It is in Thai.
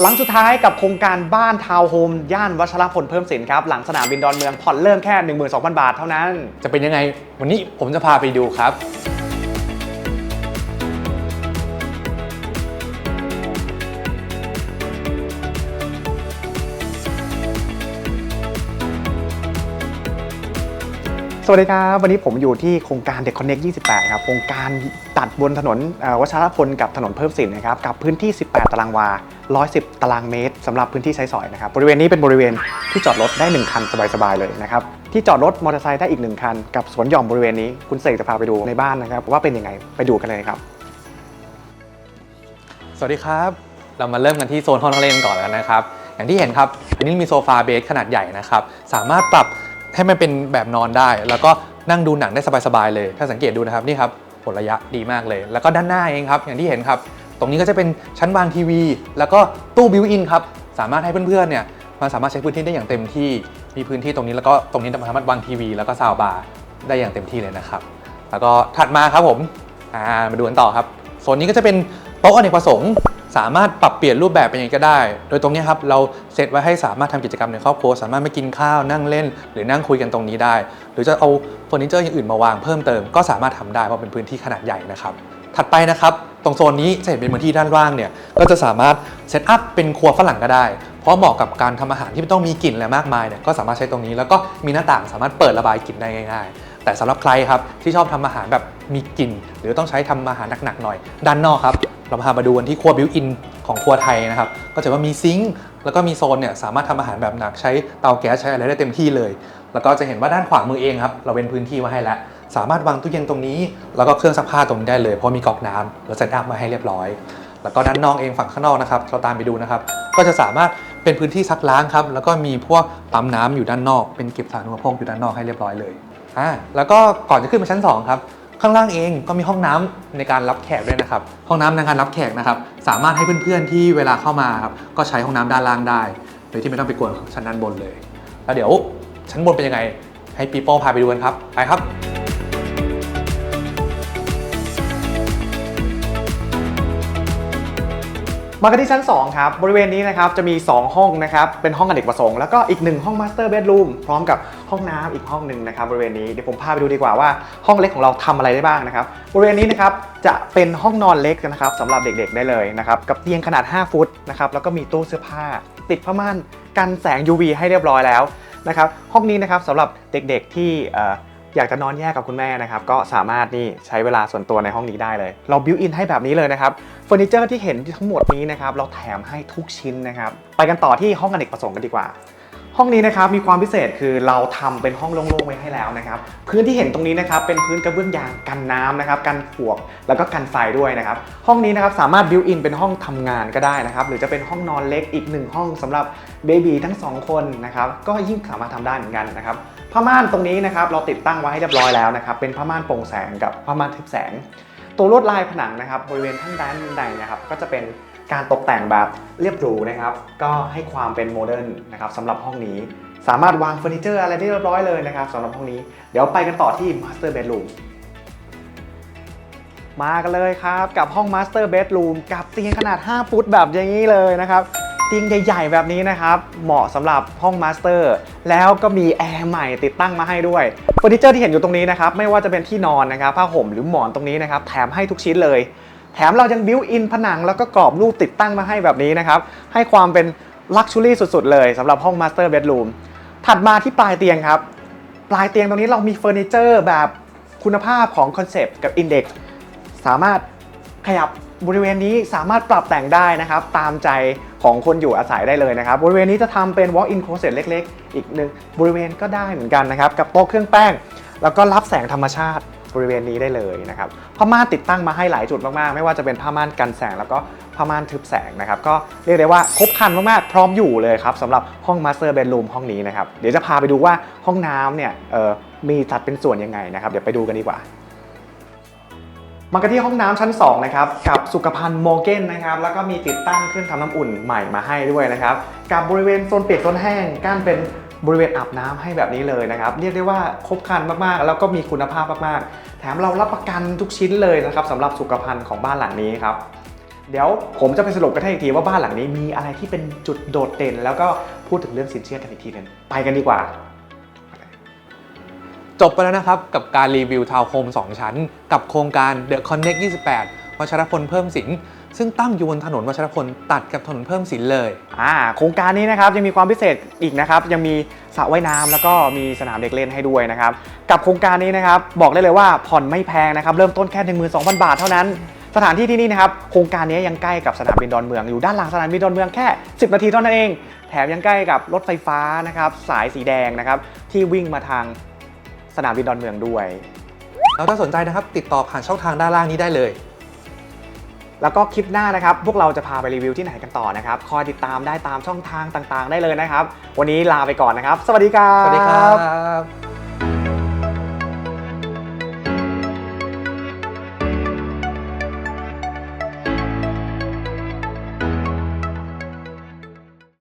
หลังสุดท้ายกับโครงการบ้านทาวน์โฮมย่านวัชรพลเพิ่มสินครับ หลังสนามบินดอนเมืองผ่อนเริ่มแค่ 12,000 บาทเท่านั้น จะเป็นยังไง วันนี้ผมจะพาไปดูครับ สวัสดีครับ วันนี้ผมอยู่ที่โครงการเด็กคอนเน็ก28 ครับ โครงการตัดบนถนนวัชรพลกับถนนเพิ่มสินนะครับ กับพื้นที่ 18 ตารางวา 110 ตารางเมตรสำหรับพื้นที่ใช้สอยนะครับ บริเวณนี้เป็นบริเวณที่จอดรถได้ 1 คันสบาย ๆ เลยนะครับ ที่จอดรถมอเตอร์ไซค์ได้อีก 1 คัน กับสวนหย่อมบริเวณนี้ คุณเสกจะพาไปดูในบ้านนะครับ ว่าเป็นยังไง ไปดูกันเลยครับ สวัสดีครับ เรามาเริ่มกันที่โซนห้องนั่งเล่นก่อนแล้วนะครับ อย่างที่เห็นครับ อันนี้มีโซฟาเบสขนาดใหญ่นะครับ สามารถปรับ ให้มันเป็นแบบนอนได้ แล้วก็นั่งดูหนังได้สบายๆเลย ถ้าสังเกตดูนะครับนี่ครับผลระยะดีมากเลย แล้วก็ด้านหน้าเองครับ อย่างที่เห็นครับ ตรงนี้ก็จะเป็นชั้นวางทีวี แล้วก็ตู้บิวอินครับ สามารถให้เพื่อนๆเนี่ยมันสามารถใช้พื้นที่ได้อย่างเต็มที่ มีพื้นที่ตรงนี้แล้วก็ตรงนี้สามารถวางทีวี แล้วก็ซาวบาร์ได้อย่างเต็มที่เลยนะครับ แล้วก็ถัดมาครับผม อ่า มาดูกันต่อครับ โซนนี้ก็จะเป็นโต๊ะอเนกประสงค์ สามารถปรับเปลี่ยนรูปแบบเป็นยังไงก็ได้ โดยตรงนี้ครับเราเซตไว้ให้สามารถทำกิจกรรมในครอบครัว สามารถมากินข้าวนั่งเล่น หรือนั่งคุยกันตรงนี้ได้ หรือจะเอาเฟอร์นิเจอร์อย่างอื่นมาวางเพิ่มเติมก็สามารถทำได้เพราะเป็นพื้นที่ขนาดใหญ่นะครับถัดไปนะครับตรงโซนนี้จะเห็นเป็นพื้นที่ด้านล่างเนี่ยก็จะสามารถเซตอัพเป็นครัวฝรั่งก็ได้ เพราะเหมาะกับการทำอาหารที่ไม่ต้องมีกลิ่นอะไรมากมายเนี่ยก็สามารถใช้ตรงนี้แล้วก็มีหน้าต่างสามารถเปิดระบายกลิ่นได้ง่าย ๆ แต่สำหรับใครครับที่ชอบทำอาหารแบบมีกลิ่น หรือต้องใช้ทำอาหารหนักๆหน่อย ด้านนอกครับ เราพามาดูกันที่ครัวบิวอินของครัวไทยนะครับ ก็จะว่ามีซิงค์แล้วก็มีโซนเนี่ยสามารถทำอาหารแบบหนักใช้เตาแก๊สใช้อะไรได้เต็มที่เลย แล้วก็จะเห็นว่าด้านขวามือเองครับเราเป็นพื้นที่ไว้ให้แล้วสามารถวางตู้เย็นตรงนี้ แล้วก็เครื่องซักผ้าตรงนี้ได้เลยเพราะมีก๊อกน้ำเราเซตอัพมาให้เรียบร้อย แล้วก็ด้านนอกเองฝั่งข้างนอกนะครับเราตามไปดูนะครับ ก็จะสามารถเป็นพื้นที่ซักล้างครับแล้วก็มีพวกปั๊มน้ำอยู่ด้านนอก เป็นเก็บสารอุปโภคอยู่ด้านนอกให้เรียบร้อยเลยอ่าแล้วก็ก่อนจะขึ้นไปชั้นสองครับ ข้างล่างเองก็มีห้องน้ำในการรับแขกด้วยนะครับ ห้องน้ำในการรับแขกนะครับ สามารถให้เพื่อนๆที่เวลาเข้ามาครับก็ใช้ห้องน้ำด้านล่างได้โดยที่ไม่ต้องไปกวนชั้นด้านบนเลย แล้วเดี๋ยวชั้นบนเป็นยังไง ให้ปีโป้พาไปดูกันครับไปครับมากันที่ชั้น 2 ครับ บริเวณนี้นะครับจะมี 2 ห้องนะครับ เป็นห้องอเนกประสงค์ แล้วก็อีก 1 ห้องมาสเตอร์เบดรูมพร้อมกับ ห้องน้ำอีกห้องหนึ่งนะครับบริเวณนี้เดี๋ยวผมพาไปดูดีกว่าว่าห้องเล็กของเราทำอะไรได้บ้างนะครับบริเวณนี้นะครับจะเป็นห้องนอนเล็กนะครับสำหรับเด็กๆได้เลยนะครับกับเตียงขนาด 5 ฟุตนะครับแล้วก็มีตู้เสื้อผ้า ติดผ้าม่านกันแสง UV ให้เรียบร้อยแล้วนะครับห้องนี้นะครับสำหรับเด็กๆที่เอ่ออยากจะนอนแยกกับคุณแม่นะครับก็สามารถนี่ใช้เวลาส่วนตัวในห้องนี้ได้เลย เราบิวอินให้แบบนี้เลยนะครับเฟอร์นิเจอร์ที่เห็นทั้งหมดนี้นะครับเราแถมให้ทุกชิ้นนะครับไปกันต่อที่ห้องอเนกประสงค์กันดีกว่า ห้องนี้นะครับมีความพิเศษคือเราทำเป็นห้องโล่งๆไว้ให้แล้วนะครับ พื้นที่เห็นตรงนี้นะครับเป็นพื้นกระเบื้องยางกันน้ำนะครับกันปลวกแล้วก็กันไฟด้วยนะครับ ห้องนี้นะครับสามารถบิวอินเป็นห้องทำงานก็ได้นะครับ หรือจะเป็นห้องนอนเล็กอีกหนึ่งห้องสำหรับเบบีทั้งสองคนนะครับก็ยิ่งสามารถทำได้เหมือนกันนะครับผ้าม่านตรงนี้นะครับเราติดตั้งไว้ให้เรียบร้อยแล้วนะครับเป็นผ้าม่านโปร่งแสงกับผ้าม่านทึบแสง ตัวลวดลายผนังนะครับบริเวณข้างด้านในนะครับก็จะเป็น การตกแต่งแบบเรียบหรูนะครับ ก็ให้ความเป็นโมเดิร์นนะครับสำหรับห้องนี้ สามารถวางเฟอร์นิเจอร์อะไรได้เรียบร้อยเลยนะครับสำหรับห้องนี้ เดี๋ยวไปกันต่อที่มาสเตอร์เบดรูมมากันเลยครับ กับห้องมาสเตอร์เบดรูมกับเตียงขนาด 5 ฟุตแบบอย่างนี้เลยนะครับเตียงใหญ่ ๆ แบบนี้นะครับ เหมาะสำหรับห้องมาสเตอร์แล้วก็มีแอร์ใหม่ติดตั้งมาให้ด้วยเฟอร์นิเจอร์ที่เห็นอยู่ตรงนี้นะครับ ไม่ว่าจะเป็นที่นอนนะครับผ้าห่มหรือหมอนตรงนี้นะครับ แถมให้ทุกชิ้นเลย แถมเรายังบิวอินผนังแล้วก็กรอบรูปติดตั้งมาให้แบบนี้นะครับ ให้ความเป็นลักชัวรี่สุดๆ เลยสำหรับห้องมาสเตอร์เบดรูมถัดมาที่ปลายเตียงครับ ปลายเตียงตรงนี้เรามีเฟอร์นิเจอร์แบบคุณภาพของคอนเซปต์กับ Index สามารถขยับบริเวณนี้สามารถปรับแต่งได้นะครับ ตามใจของคนอยู่อาศัยได้เลยนะครับ บริเวณนี้จะทำเป็น walk-in closet เล็ก ๆ อีกหนึ่งบริเวณก็ได้เหมือนกันนะครับ กับโต๊ะเครื่องแป้ง แล้วก็รับแสงธรรมชาติ บริเวณนี้ได้เลยนะครับผ้าม่านติดตั้งมาให้หลายจุดมากๆ ไม่ว่าจะเป็นผ้าม่านกันแสงแล้วก็ผ้าม่านทึบแสงนะครับก็เรียกได้ว่าครบครันมากๆพร้อมอยู่เลยครับสำหรับห้อง master bedroom ห้องนี้นะครับเดี๋ยวจะพาไปดูว่าห้องน้ำเนี่ยมีจัดเป็นส่วนยังไงนะครับเดี๋ยวไปดูกันดีกว่ามากันที่ห้องน้ำชั้น2นะครับกับสุขภัณฑ์โมเกนนะครับแล้วก็มีติดตั้งเครื่องทำน้ำอุ่นใหม่มาให้ด้วยนะครับกับบริเวณโซนเปียกโซนแห้งกั้นเป็น บริเวณอาบน้ำให้แบบนี้เลยนะครับ เรียกได้ว่าครบครันมากๆ แล้วก็มีคุณภาพมากๆ แถมเรารับประกันทุกชิ้นเลยนะครับสำหรับสุขภัณฑ์ของบ้านหลังนี้ครับเดี๋ยวผมจะไปสรุปกันให้อีกทีว่าบ้านหลังนี้มีอะไรที่เป็นจุดโดดเด่น แล้วก็พูดถึงเรื่องสินเชื่อกันอีกทีนึงไปกันดีกว่า จบไปแล้วนะครับ กับการรีวิวทาวน์โฮม2 ชั้น กับโครงการ The Connect 28วัชรพลเพิ่มสิน ซึ่งตั้งอยู่บนถนนวัชรพลตัดกับถนนเพิ่มสินเลยอ่าโครงการนี้นะครับยังมีความพิเศษอีกนะครับยังมีสระว่ายน้ำแล้วก็มีสนามเด็กเล่นให้ด้วยนะครับกับโครงการนี้นะครับบอกได้เลยว่าผ่อนไม่แพงนะครับเริ่มต้นแค่12,000 บาทเท่านั้นสถานที่ที่นี่นะครับโครงการนี้ยังใกล้กับสนามบินดอนเมือง อยู่ด้านหลังสนามบินดอนเมืองแค่ 10 นาทีเท่านั้นเอง แถมยังใกล้กับรถไฟฟ้านะครับสายสีแดงนะครับที่วิ่งมาทางสนามบินดอนเมืองด้วยแล้วถ้าสนใจนะครับติดต่อผ่านช่องทางด้านล่างนี้ได้เลย แล้วก็คลิปหน้านะครับ พวกเราจะพาไปรีวิวที่ไหนกันต่อนะครับ คอยติดตามได้ตามช่องทางต่างๆ ได้เลยนะครับ วันนี้ลาไปก่อนนะครับ สวัสดีครับ สวัสดีครับ